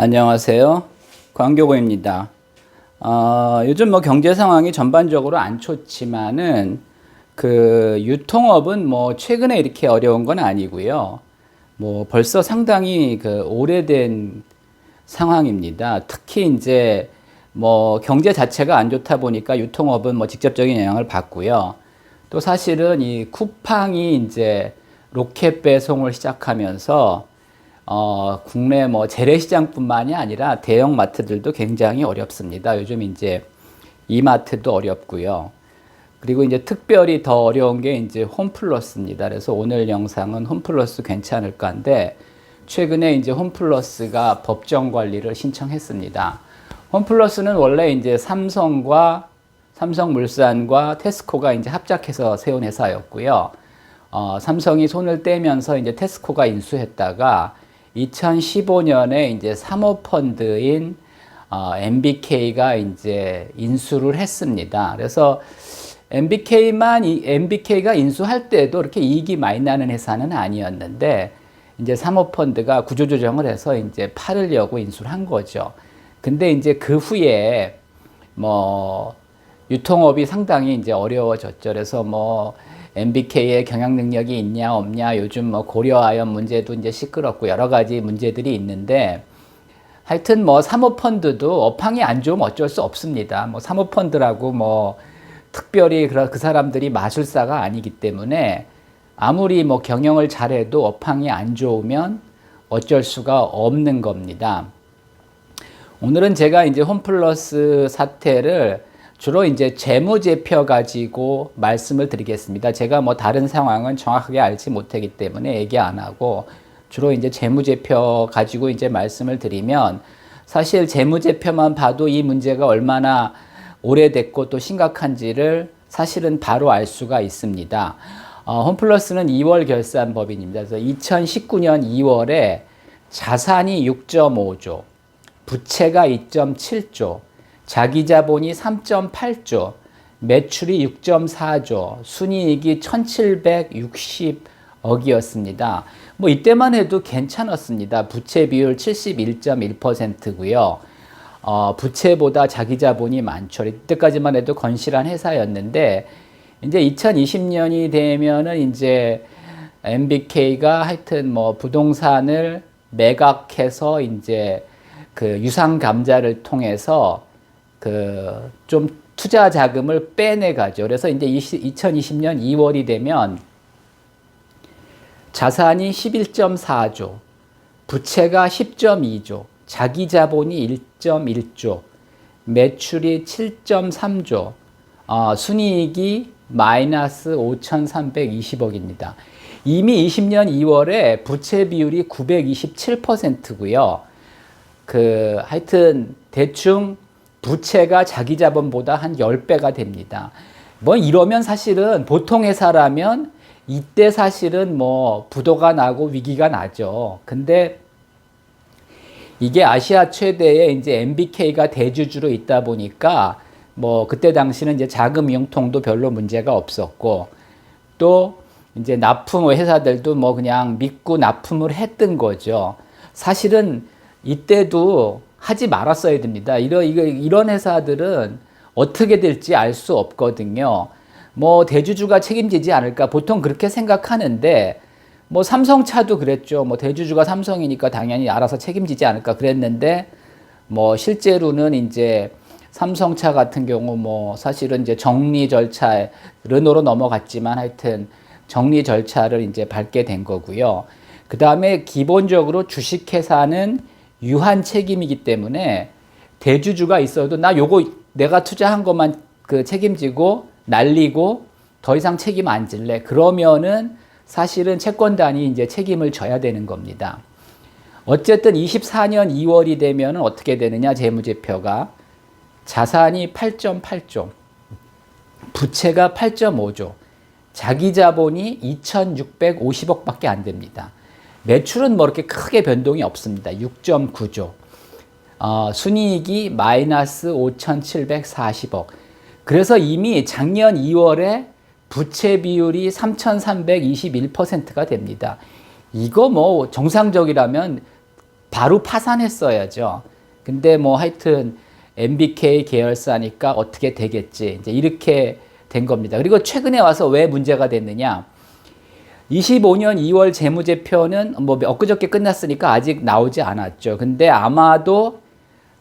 안녕하세요. 광교보입니다. 어, 요즘 뭐 경제 상황이 전반적으로 안 좋지만은 그 유통업은 뭐 최근에 이렇게 어려운 건 아니고요. 뭐 벌써 상당히 그 오래된 상황입니다. 특히 이제 뭐 경제 자체가 안 좋다 보니까 유통업은 뭐 직접적인 영향을 받고요. 또 사실은 이 쿠팡이 이제 로켓 배송을 시작하면서 어, 국내 뭐 재래시장뿐만이 아니라 대형 마트들도 굉장히 어렵습니다. 요즘 이제 이마트도 어렵고요. 그리고 이제 특별히 더 어려운 게 이제 홈플러스입니다. 그래서 오늘 영상은 홈플러스 괜찮을까 한데 최근에 이제 홈플러스가 법정 관리를 신청했습니다. 홈플러스는 원래 이제 삼성과 삼성물산과 테스코가 이제 합작해서 세운 회사였고요. 어, 삼성이 손을 떼면서 이제 테스코가 인수했다가 2015년에 이제 사모펀드인 어, MBK가 이제 인수를 했습니다. 그래서 MBK만 이, MBK가 인수할 때도 이렇게 이익이 많이 나는 회사는 아니었는데 이제 사모펀드가 구조조정을 해서 이제 팔으려고 인수를 한 거죠. 근데 이제 그 후에 뭐 유통업이 상당히 이제 어려워졌죠. 그래서 뭐 MBK의 경영 능력이 있냐 없냐 요즘 뭐 고려아연 문제도 이제 시끄럽고 여러 가지 문제들이 있는데 하여튼 뭐 사모펀드도 업황이 안 좋으면 어쩔 수 없습니다. 뭐 사모펀드라고 뭐 특별히 그 사람들이 마술사가 아니기 때문에 아무리 뭐 경영을 잘해도 업황이 안 좋으면 어쩔 수가 없는 겁니다. 오늘은 제가 이제 홈플러스 사태를 주로 이제 재무제표 가지고 말씀을 드리겠습니다. 제가 뭐 다른 상황은 정확하게 알지 못하기 때문에 얘기 안 하고 주로 이제 재무제표 가지고 이제 말씀을 드리면 사실 재무제표만 봐도 이 문제가 얼마나 오래됐고 또 심각한지를 사실은 바로 알 수가 있습니다. 어, 홈플러스는 2월 결산 법인입니다. 그래서 2019년 2월에 자산이 6.5조, 부채가 2.7조, 자기 자본이 3.8조, 매출이 6.4조, 순이익이 1760억이었습니다. 뭐 이때만 해도 괜찮았습니다. 부채 비율 71.1%고요. 어, 부채보다 자기 자본이 많죠. 이때까지만 해도 건실한 회사였는데 이제 2020년이 되면은 이제 MBK가 하여튼 뭐 부동산을 매각해서 이제 그 유상 감자를 통해서 그 좀 투자 자금을 빼내 가죠. 그래서 이제 2020년 2월이 되면 자산이 11.4조, 부채가 10.2조, 자기 자본이 1.1조, 매출이 7.3조, 어, 순이익이 마이너스 5,320억입니다. 이미 20년 2월에 부채 비율이 927%고요. 그 하여튼 대충 부채가 자기 자본보다 한 10배가 됩니다. 뭐 이러면 사실은 보통 회사라면 이때 사실은 뭐 부도가 나고 위기가 나죠. 근데 이게 아시아 최대의 이제 MBK가 대주주로 있다 보니까 뭐 그때 당시는 이제 자금 이용통도 별로 문제가 없었고 또 이제 납품 회사들도 뭐 그냥 믿고 납품을 했던 거죠. 사실은 이때도 하지 말았어야 됩니다. 이런 이거 이런 회사들은 어떻게 될지 알 수 없거든요. 뭐 대주주가 책임지지 않을까 보통 그렇게 생각하는데 뭐 삼성차도 그랬죠. 뭐 대주주가 삼성이니까 당연히 알아서 책임지지 않을까 그랬는데 뭐 실제로는 이제 삼성차 같은 경우 뭐 사실은 이제 정리 절차 르노로 넘어갔지만 하여튼 정리 절차를 이제 밟게 된 거고요. 그 다음에 기본적으로 주식회사는 유한 책임이기 때문에 대주주가 있어도 나 요거 내가 투자한 것만 그 책임지고 날리고 더 이상 책임 안 질래. 그러면은 사실은 채권단이 이제 책임을 져야 되는 겁니다. 어쨌든 24년 2월이 되면 어떻게 되느냐 재무제표가 자산이 8.8조, 부채가 8.5조, 자기 자본이 2,650억밖에 안 됩니다. 매출은 뭐 이렇게 크게 변동이 없습니다. 6.9조. 어, 순이익이 마이너스 5,740억. 그래서 이미 작년 2월에 부채 비율이 3,321%가 됩니다. 이거 뭐 정상적이라면 바로 파산했어야죠. 근데 뭐 하여튼 MBK 계열사니까 어떻게 되겠지. 이제 이렇게 된 겁니다. 그리고 최근에 와서 왜 문제가 됐느냐. 25년 2월 재무제표는 뭐 엊그저께 끝났으니까 아직 나오지 않았죠. 근데 아마도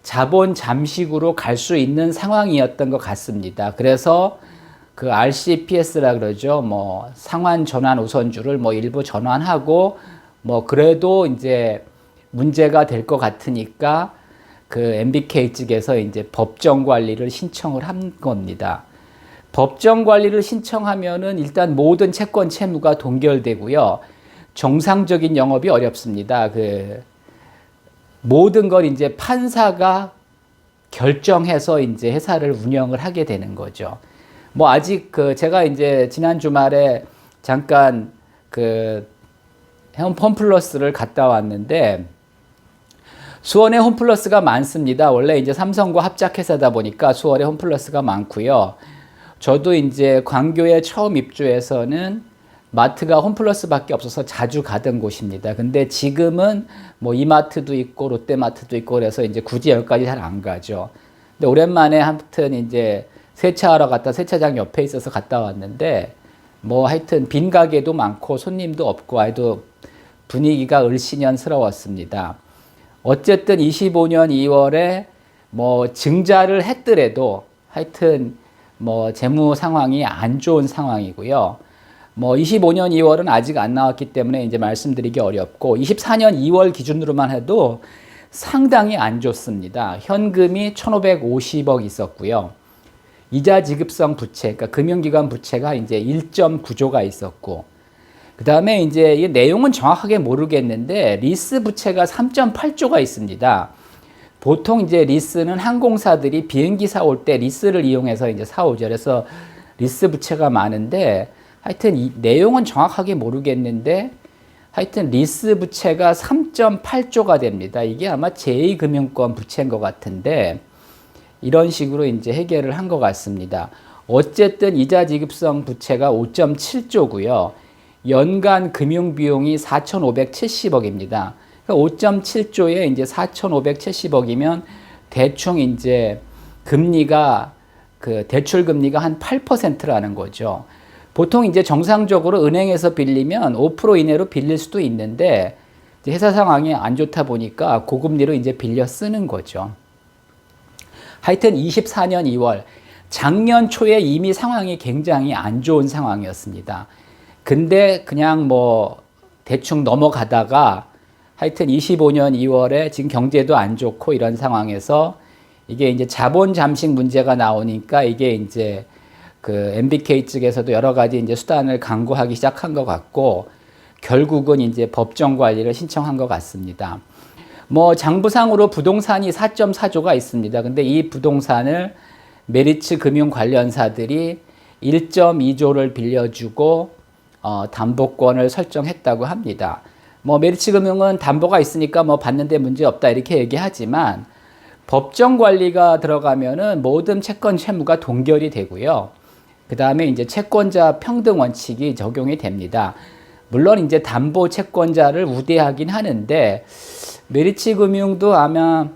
자본 잠식으로 갈 수 있는 상황이었던 것 같습니다. 그래서 그 RCPS라 그러죠. 뭐 상환 전환 우선주를 뭐 일부 전환하고 뭐 그래도 이제 문제가 될 것 같으니까 그 MBK 측에서 이제 법정 관리를 신청을 한 겁니다. 법정 관리를 신청하면은 일단 모든 채권 채무가 동결되고요. 정상적인 영업이 어렵습니다. 그 모든 걸 이제 판사가 결정해서 이제 회사를 운영을 하게 되는 거죠. 뭐 아직 그 제가 이제 지난 주말에 잠깐 그 홈플러스를 갔다 왔는데 수원에 홈플러스가 많습니다. 원래 이제 삼성과 합작 회사다 보니까 수원에 홈플러스가 많고요. 저도 이제 광교에 처음 입주해서는 마트가 홈플러스밖에 없어서 자주 가던 곳입니다. 근데 지금은 뭐 이마트도 있고 롯데마트도 있고 그래서 이제 굳이 여기까지 잘 안 가죠. 근데 오랜만에 아무튼 이제 세차하러 갔다 세차장 옆에 있어서 갔다 왔는데 뭐 하여튼 빈 가게도 많고 손님도 없고 아주 분위기가 을씨년스러웠습니다. 어쨌든 25년 2월에 뭐 증자를 했더라도 하여튼 뭐 재무 상황이 안 좋은 상황이고요. 뭐 25년 2월은 아직 안 나왔기 때문에 이제 말씀드리기 어렵고 24년 2월 기준으로만 해도 상당히 안 좋습니다. 현금이 1,550억 있었고요. 이자 지급성 부채, 그러니까 금융기관 부채가 이제 1.9조가 있었고, 그 다음에 이제 이 내용은 정확하게 모르겠는데 리스 부채가 3.8조가 있습니다. 보통 이제 리스는 항공사들이 비행기 사올 때 리스를 이용해서 이제 사오죠. 그래서 리스 부채가 많은데 하여튼 이 내용은 정확하게 모르겠는데 하여튼 리스 부채가 3.8조가 됩니다. 이게 아마 제2금융권 부채인 것 같은데 이런 식으로 이제 해결을 한 것 같습니다. 어쨌든 이자 지급성 부채가 5.7조고요. 연간 금융 비용이 4,570억입니다. 5.7조에 이제 4,570억이면 대충 이제 금리가 그 대출 금리가 한 8%라는 거죠. 보통 이제 정상적으로 은행에서 빌리면 5% 이내로 빌릴 수도 있는데 회사 상황이 안 좋다 보니까 고금리로 이제 빌려 쓰는 거죠. 하여튼 24년 2월 작년 초에 이미 상황이 굉장히 안 좋은 상황이었습니다. 근데 그냥 뭐 대충 넘어가다가 하여튼 25년 2월에 지금 경제도 안 좋고 이런 상황에서 이게 이제 자본 잠식 문제가 나오니까 이게 이제 그 MBK 측에서도 여러 가지 이제 수단을 강구하기 시작한 것 같고 결국은 이제 법정 관리를 신청한 것 같습니다. 뭐 장부상으로 부동산이 4.4조가 있습니다. 근데 이 부동산을 메리츠 금융 관련사들이 1.2조를 빌려주고 어, 담보권을 설정했다고 합니다. 뭐 메리츠 금융은 담보가 있으니까 뭐 받는데 문제 없다 이렇게 얘기하지만 법정 관리가 들어가면은 모든 채권 채무가 동결이 되고요. 그 다음에 이제 채권자 평등 원칙이 적용이 됩니다. 물론 이제 담보 채권자를 우대하긴 하는데 메리츠 금융도 아마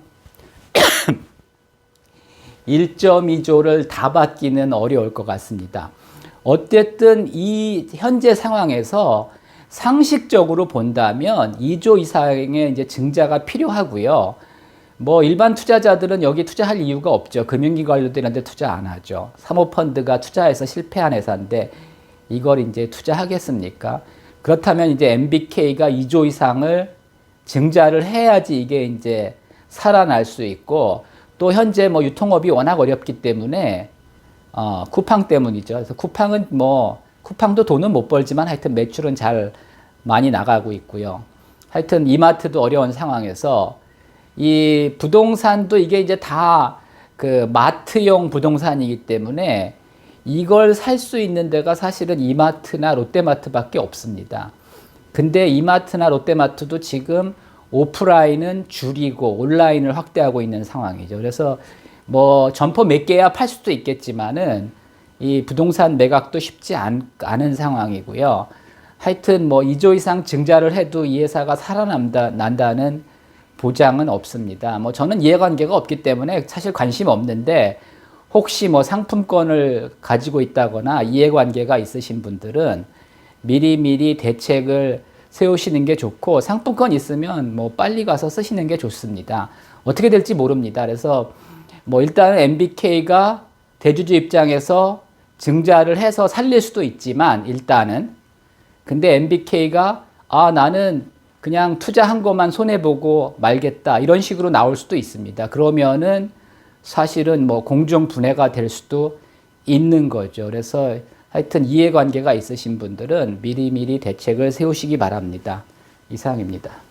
1.2조를 다 받기는 어려울 것 같습니다. 어쨌든 이 현재 상황에서 상식적으로 본다면 2조 이상의 이제 증자가 필요하고요. 뭐 일반 투자자들은 여기 투자할 이유가 없죠. 금융기관들한테 투자 안 하죠. 사모펀드가 투자해서 실패한 회사인데 이걸 이제 투자하겠습니까? 그렇다면 이제 MBK가 2조 이상을 증자를 해야지 이게 이제 살아날 수 있고 또 현재 뭐 유통업이 워낙 어렵기 때문에 어, 쿠팡 때문이죠. 그래서 쿠팡은 뭐 쿠팡도 돈은 못 벌지만 하여튼 매출은 잘 많이 나가고 있고요. 하여튼 이마트도 어려운 상황에서 이 부동산도 이게 이제 다 그 마트용 부동산이기 때문에 이걸 살 수 있는 데가 사실은 이마트나 롯데마트밖에 없습니다. 근데 이마트나 롯데마트도 지금 오프라인은 줄이고 온라인을 확대하고 있는 상황이죠. 그래서 뭐 점포 몇 개야 팔 수도 있겠지만은 이 부동산 매각도 쉽지 않, 않은 상황이고요. 하여튼 뭐 2조 이상 증자를 해도 이 회사가 살아남다 난다는 보장은 없습니다. 뭐 저는 이해관계가 없기 때문에 사실 관심 없는데 혹시 뭐 상품권을 가지고 있다거나 이해관계가 있으신 분들은 미리미리 대책을 세우시는 게 좋고 상품권 있으면 뭐 빨리 가서 쓰시는 게 좋습니다. 어떻게 될지 모릅니다. 그래서 뭐 일단은 MBK가 대주주 입장에서 증자를 해서 살릴 수도 있지만 일단은 근데 MBK가 아 나는 그냥 투자한 것만 손해 보고 말겠다 이런 식으로 나올 수도 있습니다. 그러면은 사실은 뭐 공정 분해가 될 수도 있는 거죠. 그래서 하여튼 이해관계가 있으신 분들은 미리미리 대책을 세우시기 바랍니다. 이상입니다.